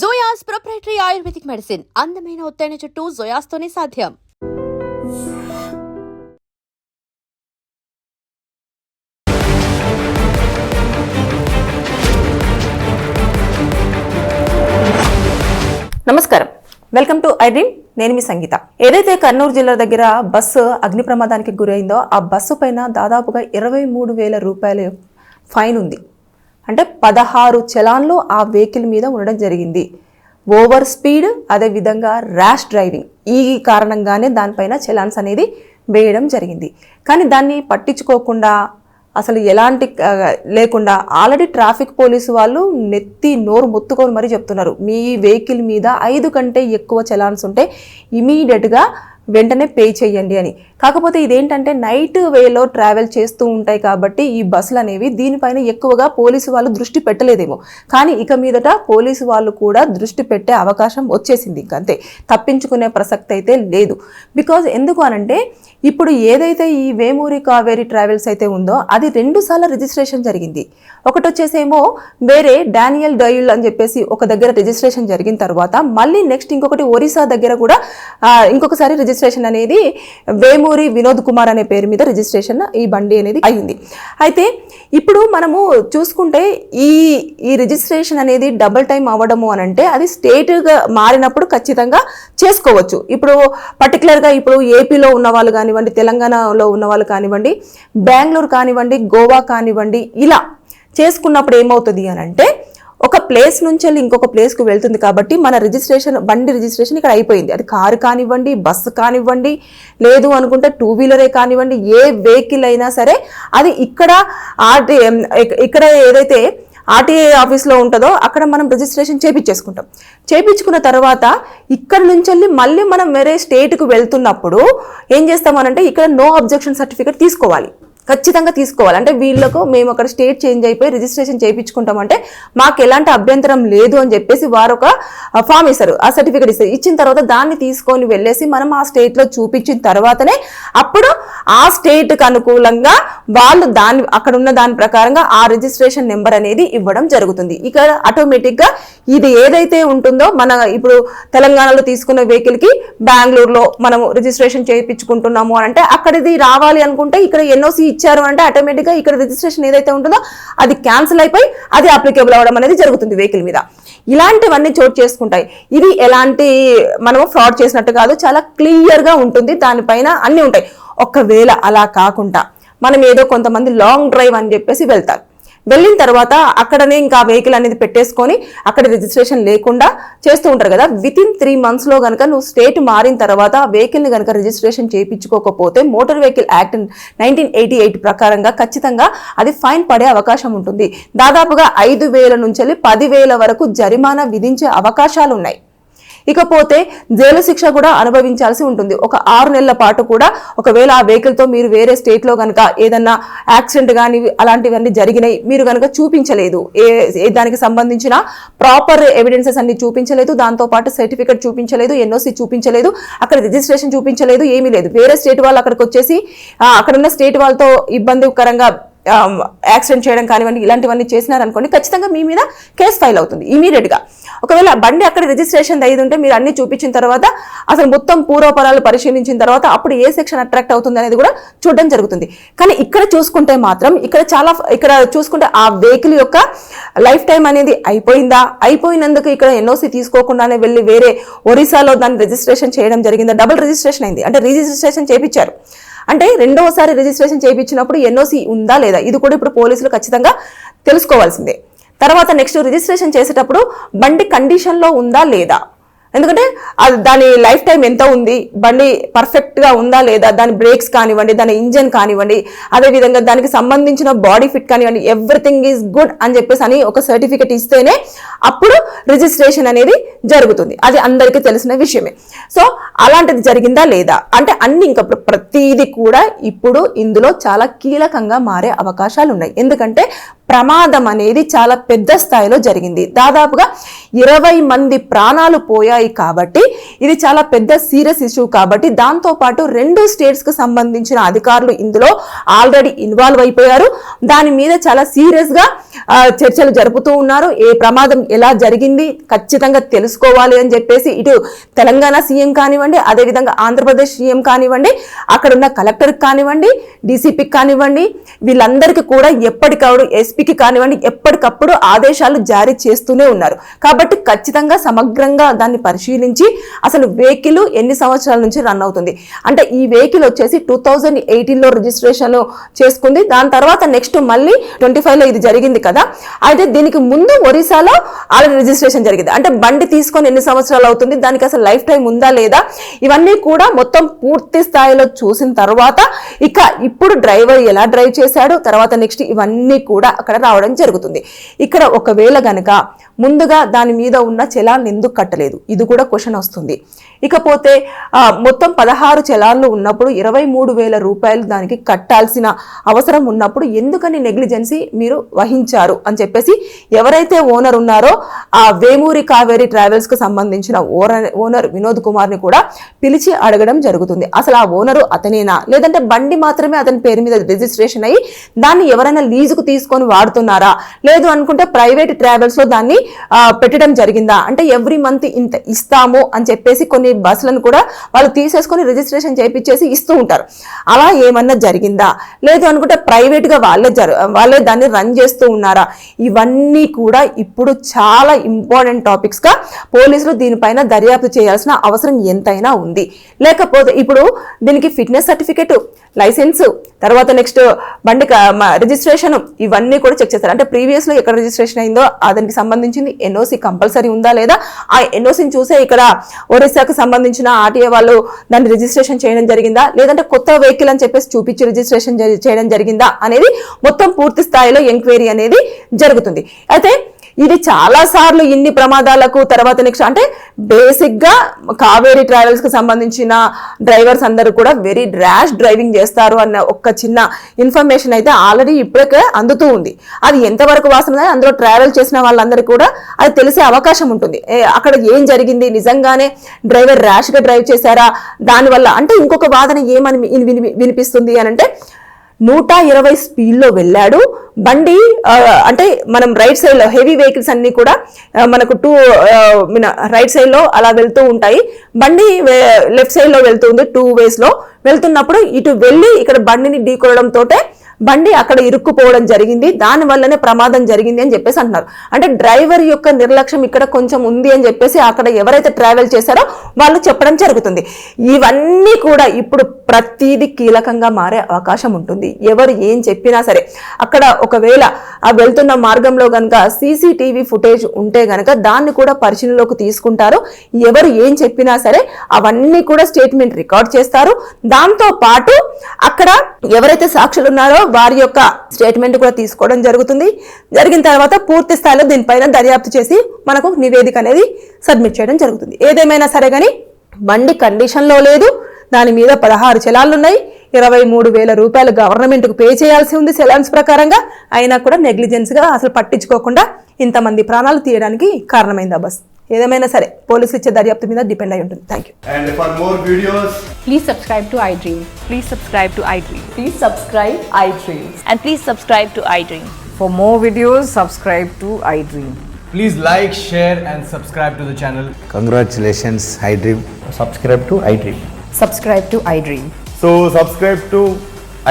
జోయాస్ proprietary ayurvedic medicine అందమైన ఒత్తైన చుట్టూ జోయాస్తోనే సాధ్యం. నమస్కారం. వెల్కమ్ టు ఐ డ్రీమ్ నేను మీ సంగీత. ఏదైతే కర్నూలు జిల్లా దగ్గర బస్సు అగ్ని ప్రమాదానికి గురైందో ఆ బస్సు పైన దాదాపుగా ఇరవై మూడు వేల రూపాయల ఫైన్ ఉంది. అంటే పదహారు చలాన్లు ఆ వెహికల్ మీద ఉండడం జరిగింది. ఓవర్ స్పీడ్ అదేవిధంగా ర్యాష్ డ్రైవింగ్. ఈ కారణంగానే దానిపైన చలాన్స్ అనేది వేయడం జరిగింది. కానీ దాన్ని పట్టించుకోకుండా అసలు ఎలాంటి లేకుండా ఆల్రెడీ ట్రాఫిక్ పోలీసు వాళ్ళు నెత్తి నోరు మొత్తుకొని మరీ చెప్తున్నారు. మీ వెహికల్ మీద ఐదు కంటే ఎక్కువ చలాన్స్ ఉంటే ఇమీడియట్గా వెంటనే పే చేయండి అని. కాకపోతే ఇదేంటంటే నైట్ వేలో ట్రావెల్ చేస్తూ ఉంటాయి కాబట్టి ఈ బస్సులు అనేవి దీనిపైన ఎక్కువగా పోలీసు వాళ్ళు దృష్టి పెట్టలేదేమో. కానీ ఇక మీదట పోలీసు వాళ్ళు కూడా దృష్టి పెట్టే అవకాశం వచ్చేసింది. ఇంకంతే. తప్పించుకునే ప్రసక్తి అయితే లేదు. బికాజ్ ఎందుకు అనంటే ఇప్పుడు ఏదైతే ఈ వేమూరి కావేరి ట్రావెల్స్ అయితే ఉందో అది రెండు సార్లు రిజిస్ట్రేషన్ జరిగింది. ఒకటి వచ్చేసేమో వేరే డానియల్ డయిల్ అని చెప్పేసి ఒక దగ్గర రిజిస్ట్రేషన్ జరిగిన తర్వాత మళ్ళీ నెక్స్ట్ ఇంకొకటి ఒరిస్సా దగ్గర కూడా ఇంకొకసారి రిజిస్ట్రేషన్ రిజిస్ట్రేషన్ అనేది వేమూరి వినోద్ కుమార్ అనే పేరు మీద రిజిస్ట్రేషన్ ఈ బండి అనేది అయింది అయితే ఇప్పుడు మనము చూసుకుంటే ఈ ఈ రిజిస్ట్రేషన్ అనేది డబుల్ టైం అవ్వడము అని అంటే అది స్టేట్గా మారినప్పుడు ఖచ్చితంగా చేసుకోవచ్చు. ఇప్పుడు పర్టికులర్గా ఇప్పుడు ఏపీలో ఉన్న వాళ్ళు కానివ్వండి తెలంగాణలో ఉన్న వాళ్ళు కానివ్వండి బెంగళూరు కానివ్వండి గోవా కానివ్వండి ఇలా చేసుకున్నప్పుడు ఏమవుతుంది అని అంటే ఒక ప్లేస్ నుంచి వెళ్ళి ఇంకొక ప్లేస్కి వెళ్తుంది కాబట్టి మన రిజిస్ట్రేషన్ బండి రిజిస్ట్రేషన్ ఇక్కడ అయిపోయింది. అది కారు కానివ్వండి బస్సు కానివ్వండి లేదు అనుకుంటే టూ వీలరే కానివ్వండి ఏ వెహికల్ అయినా సరే అది ఇక్కడ ఆర్టీ ఇక్కడ ఏదైతే ఆర్టీఏ ఆఫీస్లో ఉంటుందో అక్కడ మనం రిజిస్ట్రేషన్ చేపించేసుకుంటాం చేపించుకున్న తర్వాత ఇక్కడ నుంచి వెళ్ళి మళ్ళీ మనం వేరే స్టేట్కి వెళ్తున్నప్పుడు ఏం చేస్తామనంటే ఇక్కడ నో అబ్జెక్షన్ సర్టిఫికేట్ తీసుకోవాలి. ఖచ్చితంగా తీసుకోవాలి. అంటే వీళ్ళకు మేము అక్కడ స్టేట్ చేంజ్ అయిపోయి రిజిస్ట్రేషన్ చేయించుకుంటామంటే మాకు ఎలాంటి అభ్యంతరం లేదు అని చెప్పేసి వారు ఒక ఫామ్ ఇస్తారు ఆ సర్టిఫికేట్ ఇస్తారు ఇచ్చిన తర్వాత దాన్ని తీసుకొని వెళ్ళేసి మనం ఆ స్టేట్లో చూపించిన తర్వాతనే అప్పుడు ఆ స్టేట్కి అనుకూలంగా వాళ్ళు దాని అక్కడ ఉన్న దాని ప్రకారంగా ఆ రిజిస్ట్రేషన్ నెంబర్ అనేది ఇవ్వడం జరుగుతుంది. ఇక్కడ ఆటోమేటిక్గా ఇది ఏదైతే ఉంటుందో మన ఇప్పుడు తెలంగాణలో తీసుకున్న వెహికల్కి బెంగళూరులో మనము రిజిస్ట్రేషన్ చేయించుకుంటున్నాము అని అంటే అక్కడిది రావాలి అనుకుంటే ఇక్కడ ఎన్ఓసి ఇచ్చారు అంటే ఆటోమేటిక్గా ఇక్కడ రిజిస్ట్రేషన్ ఏదైతే ఉంటుందో అది క్యాన్సిల్ అయిపోయి అది అప్లికేబుల్ అవ్వడం అనేది జరుగుతుంది వెహికల్ మీద. ఇలాంటివన్నీ చోటు చేసుకుంటాయి. ఇది ఎలాంటి మనము ఫ్రాడ్ చేసినట్టు కాదు చాలా క్లియర్గా ఉంటుంది. దానిపైన అన్నీ ఉంటాయి. ఒకవేళ అలా కాకుండా మనం ఏదో కొంతమంది లాంగ్ డ్రైవ్ అని చెప్పేసి వెళ్తారు. వెళ్ళిన తర్వాత అక్కడనే ఇంకా వెహికల్ అనేది పెట్టేసుకొని అక్కడ రిజిస్ట్రేషన్ లేకుండా చేస్తూ ఉంటారు కదా. విత్ ఇన్ త్రీ మంత్స్లో కనుక నువ్వు స్టేట్ మారిన తర్వాత ఆ వెహికల్ని కనుక రిజిస్ట్రేషన్ చేయించుకోకపోతే motor vehicle act nineteen eighty eight ప్రకారంగా ఖచ్చితంగా అది ఫైన్ పడే అవకాశం ఉంటుంది. దాదాపుగా ఐదు వేల నుంచి పదివేల వరకు జరిమానా విధించే అవకాశాలు ఉన్నాయి. ఇకపోతే జైలు శిక్ష కూడా అనుభవించాల్సి ఉంటుంది. ఒక ఆరు నెలల పాటు కూడా ఒకవేళ ఆ వెహికల్తో మీరు వేరే స్టేట్లో కనుక ఏదన్నా యాక్సిడెంట్ కానీ అలాంటివన్నీ జరిగినాయి మీరు కనుక చూపించలేదు. ఏ ఏ దానికి సంబంధించిన ప్రాపర్ ఎవిడెన్సెస్ అన్ని చూపించలేదు దాంతో పాటు సర్టిఫికేట్ చూపించలేదు ఎన్ఓసి చూపించలేదు అక్కడ రిజిస్ట్రేషన్ చూపించలేదు ఏమీ లేదు. వేరే స్టేట్ వాళ్ళు అక్కడికి వచ్చేసి అక్కడున్న స్టేట్ వాళ్ళతో ఇబ్బందికరంగా యాక్సిడెంట్ చేయడం కానివ్వండి ఇలాంటివన్నీ చేసినారనుకోండి ఖచ్చితంగా మీ మీద కేసు ఫైల్ అవుతుంది ఇమీడియట్గా. ఒకవేళ బండి అక్కడ రిజిస్ట్రేషన్ అయ్యి ఉంటే మీరు అన్ని చూపించిన తర్వాత అసలు మొత్తం పూర్వపరాలు పరిశీలించిన తర్వాత అప్పుడు ఏ సెక్షన్ అట్రాక్ట్ అవుతుంది అనేది కూడా చూడడం జరుగుతుంది. కానీ ఇక్కడ చూసుకుంటే మాత్రం ఇక్కడ చాలా ఇక్కడ చూసుకుంటే ఆ వెహికల్ యొక్క లైఫ్ టైం అనేది అయిపోయిందా? అయిపోయినందుకు ఇక్కడ ఎన్ఓసి తీసుకోకుండానే వెళ్ళి వేరే ఒరిస్సాలో దాన్ని రిజిస్ట్రేషన్ చేయడం జరిగిందా? డబుల్ రిజిస్ట్రేషన్ అయింది. అంటే రిజిస్ట్రేషన్ చేపించారు. అంటే రెండవసారి రిజిస్ట్రేషన్ చేయించినప్పుడు ఎన్ఓసి ఉందా లేదా? ఇది కూడా ఇప్పుడు పోలీసులు ఖచ్చితంగా తెలుసుకోవాల్సిందే. తర్వాత నెక్స్ట్ రిజిస్ట్రేషన్ చేసేటప్పుడు బండి కండిషన్లో ఉందా లేదా? ఎందుకంటే అది దాని లైఫ్ టైం ఎంత ఉంది? బండి పర్ఫెక్ట్గా ఉందా లేదా? దాని బ్రేక్స్ కానివ్వండి దాని ఇంజన్ కానివ్వండి అదేవిధంగా దానికి సంబంధించిన బాడీ ఫిట్ కానివ్వండి ఎవ్రీథింగ్ ఈజ్ గుడ్ అని చెప్పేసి అని ఒక సర్టిఫికెట్ ఇస్తేనే అప్పుడు రిజిస్ట్రేషన్ అనేది జరుగుతుంది. అది అందరికీ తెలిసిన విషయమే. సో అలాంటిది జరిగిందా లేదా? అంటే అన్ని ఇంకా ప్రతిదీ కూడా ఇప్పుడు ఇందులో చాలా కీలకంగా మారే అవకాశాలు ఉన్నాయి ఎందుకంటే ప్రమాదం అనేది చాలా పెద్ద స్థాయిలో జరిగింది. దాదాపుగా ఇరవై మంది ప్రాణాలు పోయాయి కాబట్టి ఇది చాలా పెద్ద సీరియస్ ఇష్యూ కాబట్టి దాంతో పాటు రెండు స్టేట్స్కి సంబంధించిన అధికారులు ఇందులో ఆల్రెడీ ఇన్వాల్వ్ అయిపోయారు. దాని మీద చాలా సీరియస్గా చర్చలు జరుపుతూ ఉన్నారు. ఏ ప్రమాదం ఎలా జరిగింది ఖచ్చితంగా తెలుసుకోవాలి అని చెప్పేసి ఇటు తెలంగాణ సీఎం కానివ్వండి అదేవిధంగా ఆంధ్రప్రదేశ్ సీఎం కానివ్వండి అక్కడ ఉన్న కలెక్టర్కి కానివ్వండి డీసీపీకి కానివ్వండి వీళ్ళందరికీ కూడా ఎప్పటికప్పుడు ఎస్పీకి కానివ్వండి ఎప్పటికప్పుడు ఆదేశాలు జారీ చేస్తూనే ఉన్నారు. కాబట్టి ఖచ్చితంగా సమగ్రంగా దాన్ని పరిశీలించి అసలు వెహికల్ ఎన్ని సంవత్సరాల నుంచి రన్ అవుతుంది. అంటే ఈ వెహికల్ వచ్చేసి టూ థౌజండ్ ఎయిటీన్లో రిజిస్ట్రేషన్ చేసుకుంది. దాని తర్వాత నెక్స్ట్ మళ్ళీ ట్వంటీ ఫైవ్లో ఇది జరిగింది కదా. అయితే దీనికి ముందు ఒరిస్సాలో ఆల్రెడీ రిజిస్ట్రేషన్ జరిగింది. అంటే బండి తీసుకొని ఎన్ని సంవత్సరాలు అవుతుంది దానికి అసలు లైఫ్ టైం ఉందా లేదా ఇవన్నీ కూడా మొత్తం పూర్తి స్థాయిలో చూసిన తర్వాత ఇక ఇప్పుడు డ్రైవర్ ఎలా డ్రైవ్ చేశాడు తర్వాత నెక్స్ట్ ఇవన్నీ కూడా అక్కడ రావడం జరుగుతుంది. ఇక్కడ ఒకవేళ గనక ముందుగా దాని మీద ఉన్న చలాన్ని ఎందుకు కట్టలేదు? ఇది కూడా క్వశ్చన్ వస్తుంది. ఇకపోతే మొత్తం పదహారు చలాన్లు ఉన్నప్పుడు ఇరవై మూడు వేల రూపాయలు దానికి కట్టాల్సిన అవసరం ఉన్నప్పుడు ఎందుకని నెగ్లిజెన్సీ మీరు వహించారు అని చెప్పేసి ఎవరైతే ఓనర్ ఉన్నారో ఆ వేమూరి కావేరి ట్రావెల్స్కు సంబంధించిన ఓనర్ ఓనర్ వినోద్ కుమార్ని కూడా పిలిచి అడగడం జరుగుతుంది. అసలు ఆ ఓనరు అతనేనా? లేదంటే బండి మాత్రమే అతని పేరు మీద రిజిస్ట్రేషన్ అయ్యి దాన్ని ఎవరైనా లీజుకు తీసుకొని వాడుతున్నారా? లేదు అనుకుంటే ప్రైవేట్ ట్రావెల్స్లో దాన్ని పెట్టడం జరిగిందా? అంటే ఎవ్రీ మంత్ ఇంత ఇస్తాము అని చెప్పేసి కొన్ని బస్సులను కూడా వాళ్ళు తీసేసుకొని రిజిస్ట్రేషన్ చేయించేసి ఇస్తూ ఉంటారు. అలా ఏమన్నా జరిగిందా? లేదు అనుకుంటే ప్రైవేట్గా వాళ్ళే జరు వాళ్ళే దాన్ని రన్ చేస్తూ ఉన్నారా? ఇవన్నీ కూడా ఇప్పుడు చాలా ఇంపార్టెంట్ టాపిక్స్గా పోలీసులు దీనిపైన దర్యాప్తు చేయాల్సిన అవసరం ఎంతైనా ఉంది. లేకపోతే ఇప్పుడు దీనికి ఫిట్నెస్ సర్టిఫికేట్ లైసెన్స్ తర్వాత నెక్స్ట్ బండి రిజిస్ట్రేషన్ ఇవన్నీ కూడా చెక్ చేస్తారు. అంటే ప్రీవియస్లో ఎక్కడ రిజిస్ట్రేషన్ అయిందో దానికి సంబంధించింది ఎన్ఓసి కంపల్సరీ ఉందా లేదా? ఆ ఎన్ఓసిని చూసే ఇక్కడ ఒరిస్సాకు సంబంధించిన ఆర్టీఏ వాళ్ళు దాన్ని రిజిస్ట్రేషన్ చేయడం జరిగిందా? లేదంటే కొత్త వెహికల్ అని చెప్పేసి చూపించి రిజిస్ట్రేషన్ చేయడం జరిగిందా అనేది మొత్తం పూర్తి స్థాయిలో ఎంక్వైరీ అనేది జరుగుతుంది. అయితే ఇది చాలా సార్లు ఇన్ని ప్రమాదాలకు తర్వాత నెక్స్ట్ అంటే బేసిక్గా కావేరీ ట్రావెల్స్కి సంబంధించిన డ్రైవర్స్ అందరూ కూడా వెరీ ర్యాష్ డ్రైవింగ్ చేస్తారు అన్న ఒక చిన్న ఇన్ఫర్మేషన్ అయితే ఆల్రెడీ ఇప్పటికే అందుతూ ఉంది. అది ఎంతవరకు వాస్తవం అందులో ట్రావెల్ చేసిన వాళ్ళందరికీ కూడా అది తెలిసే అవకాశం ఉంటుంది. అక్కడ ఏం జరిగింది? నిజంగానే డ్రైవర్ ర్యాష్గా డ్రైవ్ చేశారా? దానివల్ల అంటే ఇంకొక వాదన ఏమని విని- వినిపిస్తుంది అని అంటే నూట ఇరవై స్పీడ్లో వెళ్ళాడు. బండి అంటే మనం రైట్ సైడ్లో హెవీ వెహికల్స్ అన్నీ కూడా మనకు టూ రైట్ సైడ్లో అలా వెళ్తూ ఉంటాయి. బండి లెఫ్ట్ సైడ్లో వెళ్తుంది టూ వేస్లో. వెళ్తున్నప్పుడు ఇటు వెళ్ళి ఇక్కడ బండిని ఢీకొనడంతో బండి అక్కడ ఇరుక్కుపోవడం జరిగింది. దాని వల్లనే ప్రమాదం జరిగింది అని చెప్పేసి అంటున్నారు. అంటే డ్రైవర్ యొక్క నిర్లక్ష్యం ఇక్కడ కొంచెం ఉంది అని చెప్పేసి అక్కడ ఎవరైతే ట్రావెల్ చేశారో వాళ్ళు చెప్పడం జరుగుతుంది. ఇవన్నీ కూడా ఇప్పుడు ప్రతిదీ కీలకంగా మారే అవకాశం ఉంటుంది. ఎవరు ఏం చెప్పినా సరే అక్కడ ఒకవేళ ఆ వెళ్తున్న మార్గంలో గనక సీసీటీవీ ఫుటేజ్ ఉంటే గనక దాన్ని కూడా పరిశీలనలోకి తీసుకుంటారు. ఎవరు ఏం చెప్పినా సరే అవన్నీ కూడా స్టేట్మెంట్ రికార్డ్ చేస్తారు. దాంతో పాటు అక్కడ ఎవరైతే సాక్షులు ఉన్నారో వారి యొక్క స్టేట్మెంట్ కూడా తీసుకోవడం జరుగుతుంది. జరిగిన తర్వాత పూర్తి స్థాయిలో దీనిపైన దర్యాప్తు చేసి మనకు నివేదిక అనేది సబ్మిట్ చేయడం జరుగుతుంది. ఏదేమైనా సరే కానీ బండి కండిషన్లో లేదు. దాని మీద పదహారు చలాలు ఉన్నాయి. ఇరవై మూడు వేల రూపాయలు గవర్నమెంట్కు పే చేయాల్సి ఉంది సెలాన్స్ ప్రకారంగా. అయినా కూడా నెగ్లిజెన్స్గా అసలు పట్టించుకోకుండా ఇంతమంది ప్రాణాలు తీయడానికి కారణమైంది ఆ బస్ ఏదేమైనా సరే పోలీసులు ఇచ్చే దర్యాప్తు మీద డిపెండ్ అయి ఉంటుంది thank you And for more videos, Please subscribe to iDream. Please subscribe to iDream. Please subscribe iDreams. And please subscribe to iDream. For more videos, subscribe to iDream. please like, share, and subscribe to the channel. Congratulations, iDream. subscribe to iDream. Subscribe to iDream. So subscribe to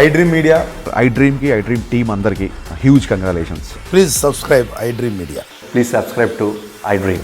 iDream media I డ్రీమ్కి I dream team అందరికీ huge congratulations Please subscribe iDream Media. Please subscribe to iDream.